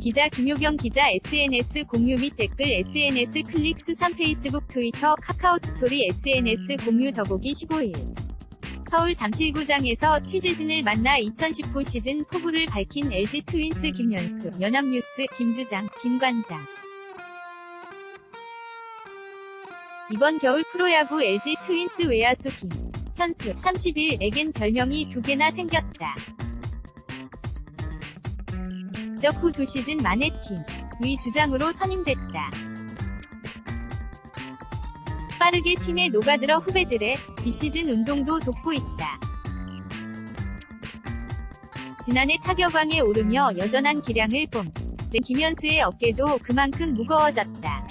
기자 김효경 기자 SNS 공유 및 댓글 SNS 클릭 수산 페이스북 트위터 카카오 스토리 SNS 공유 더보기 15일 서울 잠실구장에서 취재진을 만나 2019 시즌 포부를 밝힌 LG 트윈스 김현수, 연합뉴스 김주장, 김관장. 이번 겨울 프로야구 LG 트윈스 외야수 김, 현수, 30일 에겐 별명이 두 개나 생겼다. 적후 두 시즌 만에 팀, 위 주장으로 선임됐다. 빠르게 팀에 녹아들어 후배들의 비시즌 운동도 돕고 있다. 지난해 타격왕에 오르며 여전한 기량을 뽐낸 김현수의 어깨도 그만큼 무거워졌다.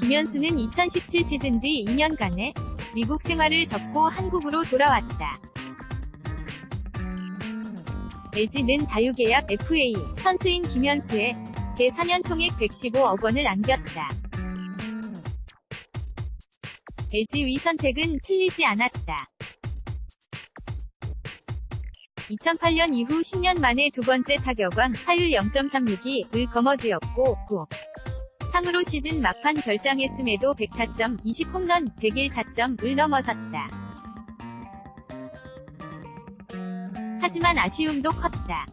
김현수는 2017 시즌 뒤 2년간의 미국 생활을 접고 한국으로 돌아왔다. LG는 자유계약 FA 선수인 김현수의 개 4년 총액 115억 원을 안겼다. LG 위 선택은 틀리지 않았다. 2008년 이후 10년 만에 두 번째 타격왕 타율 0.36이 을 거머쥐었고 9. 상으로 시즌 막판 결장했음에도 100타점, 20홈런, 101타점을 넘어섰다. 하지만 아쉬움도 컸다.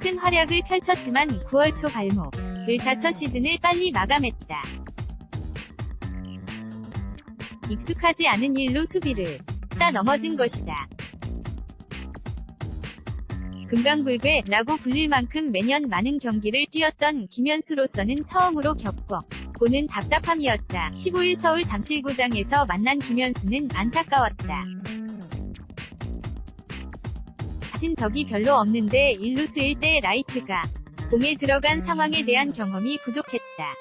큰 활약을 펼쳤지만 9월 초 발목을 다쳐 시즌을 빨리 마감했다. 익숙하지 않은 일로 수비를 따 넘어진 것이다. 금강불괴라고 불릴 만큼 매년 많은 경기를 뛰었던 김현수로서는 처음으로 겪어 보는 답답함이었다. 15일 서울 잠실구장에서 만난 김현수는 안타까웠다. 자신 적이 별로 없는데 일루수일 때 라이트가 공에 들어간 상황에 대한 경험이 부족했다.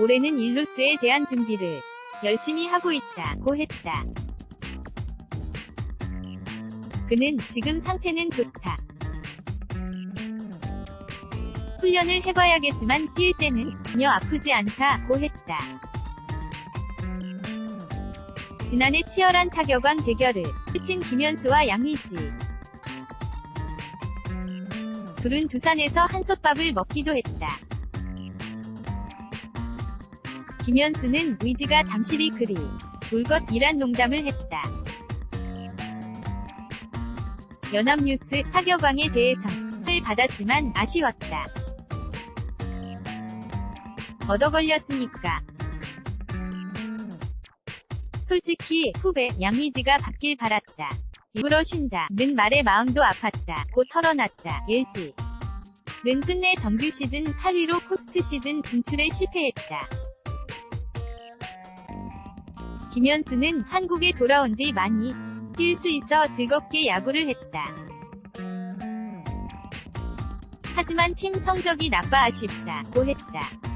올해는 일루수에 대한 준비를 열심히 하고 있다고 했다. 그는 지금 상태는 좋다. 훈련을 해봐야겠지만 뛸 때는 전혀 아프지 않다고 했다. 지난해 치열한 타격왕 대결을 펼친 김현수와 양의지. 둘은 두산에서 한솥밥을 먹기도 했다. 김현수는 의지가 잠실이 그리 울것이란 농담을 했다. 연합뉴스 타격왕에 대해선 을 받았지만 아쉬웠다. 얻어 걸렸으니까. 솔직히 후배 양의지가 받길 바랐다. 일부러 쉰다. 는 말에 마음도 아팠다. 고 털어놨다. LG. 는 끝내 정규 시즌 8위로 포스트 시즌 진출에 실패했다. 김현수는 한국에 돌아온 뒤 많이 뛸 수 있어 즐겁게 야구를 했다. 하지만 팀 성적이 나빠 아쉽다 고 했다.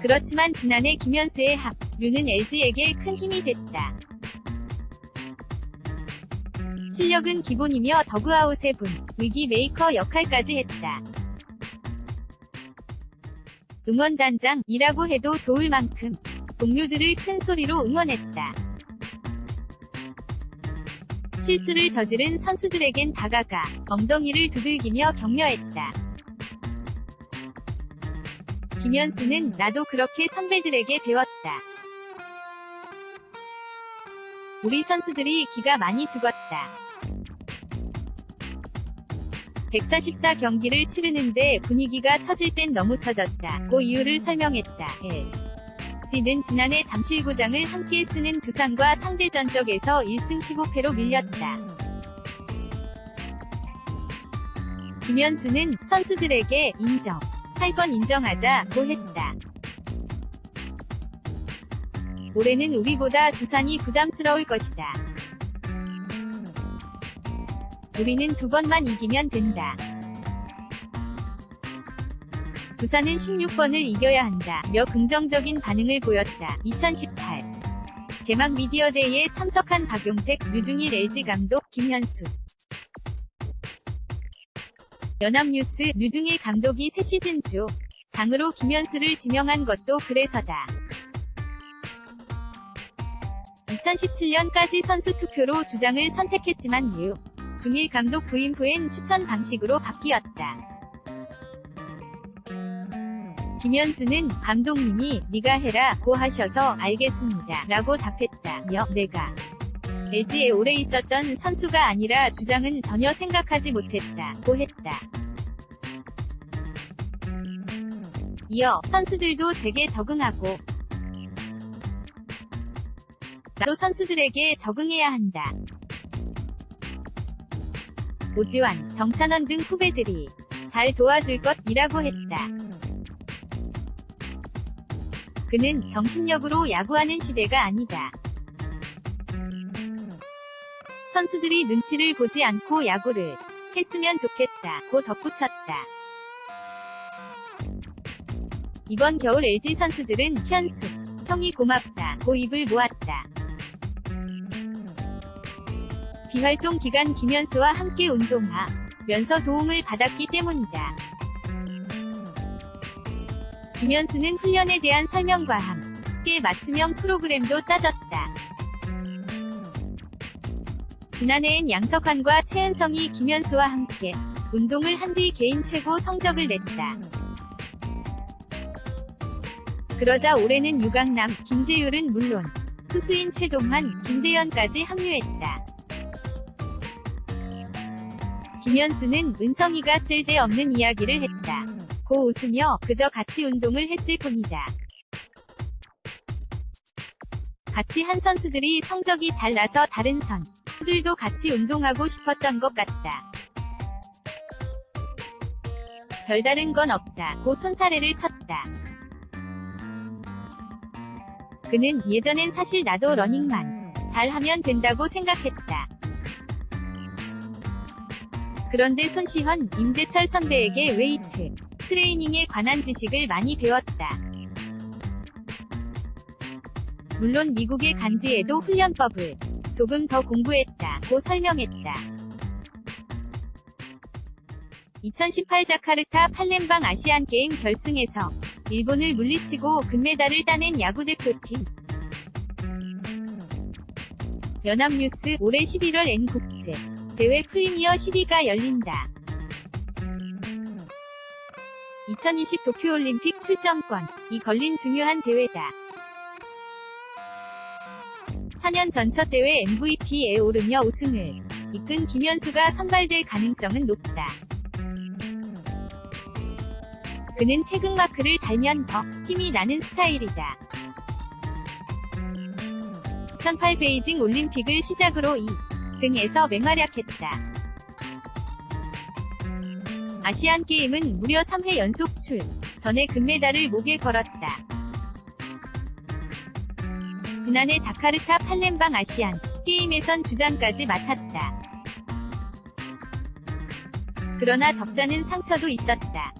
그렇지만 지난해 김현수의 합류는 LG에게 큰 힘이 됐다. 실력은 기본이며 더그아웃의 분, 위기 메이커 역할까지 했다. 응원단장이라고 해도 좋을 만큼 동료들을 큰 소리로 응원했다. 실수를 저지른 선수들에겐 다가가 엉덩이를 두들기며 격려했다. 김현수는 나도 그렇게 선배들에게 배웠다. 우리 선수들이 기가 많이 죽었다. 144 경기를 치르는데 분위기가 처질 땐 너무 처졌다. 고 이유를 설명했다. LG는 지난해 잠실구장을 함께 쓰는 두산과 상대 전적에서 1승 15패로 밀렸다. 김현수는 선수들에게 인정. 할 건 인정하자고 했다. 올해는 우리보다 두산이 부담스러울 것이다. 우리는 두 번만 이기면 된다. 부산은 16번을 이겨야 한다. 며 긍정적인 반응을 보였다. 2018 개막 미디어데이에 참석한 박용택, 류중일 LG 감독, 김현수 연합뉴스 류중일 감독이 새 시즌 주 장으로 김현수를 지명한 것도 그래서다. 2017년까지 선수 투표로 주장을 선택했지만 유 중일 감독 부임 후엔 추천 방식으로 바뀌었다. 김현수는 감독님이 네가 해라 고 하셔서 알겠습니다 라고 답했다 며 내가 LG에 오래 있었던 선수가 아니라 주장은 전혀 생각하지 못했다 고 했다. 이어 선수들도 제게 적응하고 나도 선수들에게 적응해야 한다. 오지환, 정찬원 등 후배들이 잘 도와줄 것이라고 했다. 그는 정신력으로 야구하는 시대가 아니다. 선수들이 눈치를 보지 않고 야구를 했으면 좋겠다. 고 덧붙였다. 이번 겨울 LG 선수들은 현수, 형이 고맙다. 고 입을 모았다. 비활동 기간 김현수와 함께 운동하 면서 도움을 받았기 때문이다. 김현수는 훈련에 대한 설명과 함께 맞춤형 프로그램도 짜졌다. 지난해엔 양석환과 최은성이 김현수와 함께 운동을 한 뒤 개인 최고 성적을 냈다. 그러자 올해는 유강남, 김재율은 물론 투수인 최동환, 김대현까지 합류했다. 김현수는 은성이가 쓸데없는 이야기를 했다. 고 웃으며 그저 같이 운동을 했을 뿐이다. 같이 한 선수들이 성적이 잘 나서 다른 선 수들도 같이 운동하고 싶었던 것 같다. 별다른 건 없다. 고 손사래를 쳤다. 그는 예전엔 사실 나도 러닝만 잘하면 된다고 생각했다. 그런데 손시헌, 임재철 선배에게 웨이트 트레이닝에 관한 지식을 많이 배웠다. 물론 미국에 간 뒤에도 훈련법을 조금 더 공부했다. 고 설명했다. 2018 자카르타 팔렘방 아시안게임 결승에서 일본을 물리치고 금메달을 따낸 야구대표팀. 연합뉴스 올해 11월 N국제 대회 프리미어 12가 열린다. 2020 도쿄올림픽 출전권이 걸린 중요한 대회다. 4년 전첫 대회 MVP에 오르며 우승을 이끈 김현수가 선발될 가능성은 높다. 그는 태극마크를 달면 더 힘이 나는 스타일이다. 2008 베이징 올림픽을 시작으로 2 등에서 맹활약했다. 아시안 게임은 무려 3회 연속 출. 전에 금메달을 목에 걸었다. 지난해 자카르타 팔렘방 아시안 게임에선 주장까지 맡았다. 그러나 적잖은 상처도 있었다.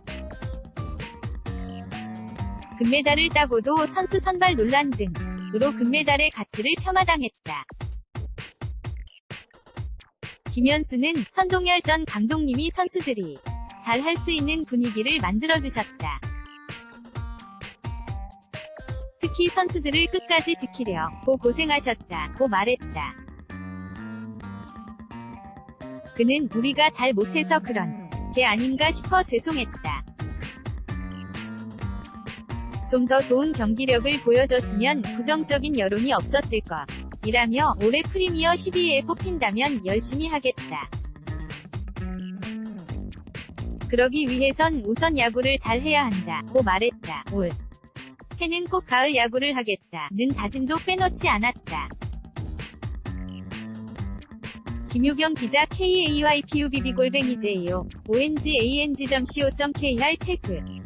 금메달을 따고도 선수 선발 논란 등으로 금메달의 가치를 폄하당했다. 김현수는 선동열 전 감독님이 선수들이 잘 할 수 있는 분위기를 만들어주셨다. 특히 선수들을 끝까지 지키려고 고생하셨다. 고 말했다. 그는 우리가 잘 못해서 그런 게 아닌가 싶어 죄송했다. 좀 더 좋은 경기력을 보여줬으면 부정적인 여론이 없었을 것. 이라며 올해 프리미어 12에 뽑힌다면 열심히 하겠다. 그러기 위해선 우선 야구를 잘 해야 한다. 고 말했다. 올. 해는 꼭 가을 야구를 하겠다. 는 다짐도 빼놓지 않았다. 김효경 기자 KAYPUBB 골뱅이 JO ONGANG.co.kr 태그